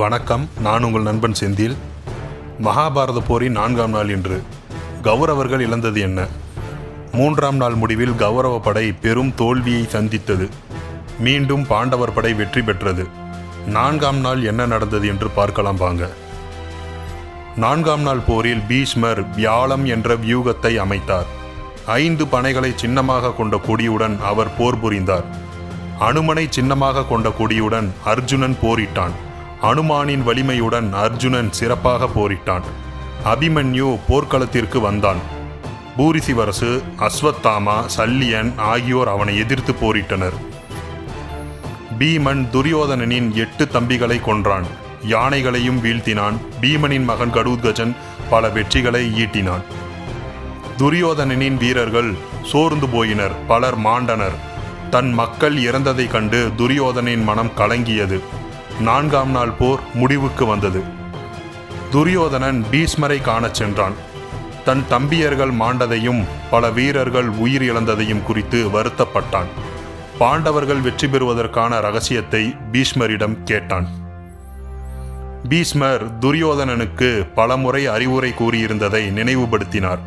வணக்கம். நான் உங்கள் நண்பன் செந்தில். மகாபாரத போரின் நான்காம் நாள் இன்று. கௌரவர்கள் இழந்தது என்ன? மூன்றாம் நாள் முடிவில் கௌரவ படை பெரும் தோல்வியை சந்தித்தது. மீண்டும் பாண்டவர் படை வெற்றி பெற்றது. நான்காம் நாள் என்ன நடந்தது என்று பார்க்கலாம் வாங்க. நான்காம் நாள் போரில் பீஷ்மர் வியாழம் என்ற வியூகத்தை அமைத்தார். ஐந்து பனைகளை சின்னமாக கொண்ட கொடியுடன் அவர் போர் புரிந்தார். அனுமனை சின்னமாக கொண்ட கொடியுடன் அர்ஜுனன் போரிட்டான். அனுமானின் வலிமையுடன் அர்ஜுனன் சிறப்பாக போரிட்டான். அபிமன்யு போர்க்களத்திற்கு வந்தான். பூரிசிவரசு அஸ்வத்தாமா சல்லியன் ஆகியோர் அவனை எதிர்த்து போரிட்டனர். பீமன் துரியோதனனின் எட்டு தம்பிகளை கொன்றான். யானைகளையும் வீழ்த்தினான். பீமனின் மகன் கடூத்கஜன் பல வெற்றிகளை ஈட்டினான். துரியோதனனின் வீரர்கள் சோர்ந்து போயினர். பலர் மாண்டனர். தன் மக்கள் இறந்ததைக் கண்டு துரியோதனின் மனம் கலங்கியது. நான்காம் நாள் போர் முடிவுக்கு வந்தது. துரியோதனன் பீஷ்மரை காணச் சென்றான். தன் தம்பியர்கள் மாண்டதையும் பல வீரர்கள் உயிர் இழந்ததையும் குறித்து வருத்தப்பட்டான். பாண்டவர்கள் வெற்றி பெறுவதற்கான ரகசியத்தை பீஷ்மரிடம் கேட்டான். பீஷ்மர் துரியோதனனுக்கு பலமுறை அறிவுரை கூறியிருந்ததை நினைவுபடுத்தினார்.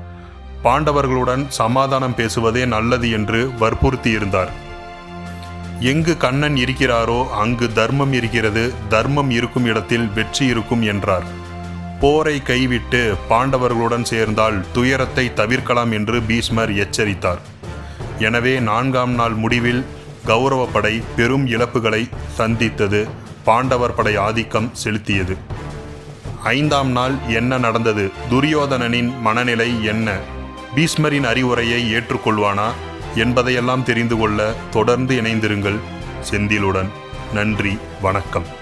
பாண்டவர்களுடன் சமாதானம் பேசுவதே நல்லது என்று வற்புறுத்தியிருந்தார். எங்கு கண்ணன் இருக்கிறாரோ அங்கு தர்மம் இருக்கிறது தர்மம் இருக்கும் இடத்தில் வெற்றி இருக்கும் என்றார். போரை கைவிட்டு பாண்டவர்களுடன் சேர்ந்தால் துயரத்தை தவிர்க்கலாம் என்று பீஷ்மர் எச்சரித்தார். எனவே நான்காம் நாள் முடிவில் கௌரவ படை பெரும் இழப்புகளை சந்தித்தது பாண்டவர் படை ஆதிக்கம் செலுத்தியது. ஐந்தாம் நாள் என்ன நடந்தது துரியோதனனின் மனநிலை என்ன? பீஷ்மரின் அறிவுரையை ஏற்றுக்கொள்வானா? என்பதையெல்லாம் தெரிந்து கொள்ள தொடர்ந்து இணைந்திருங்கள். செந்திலுடன் நன்றி வணக்கம்.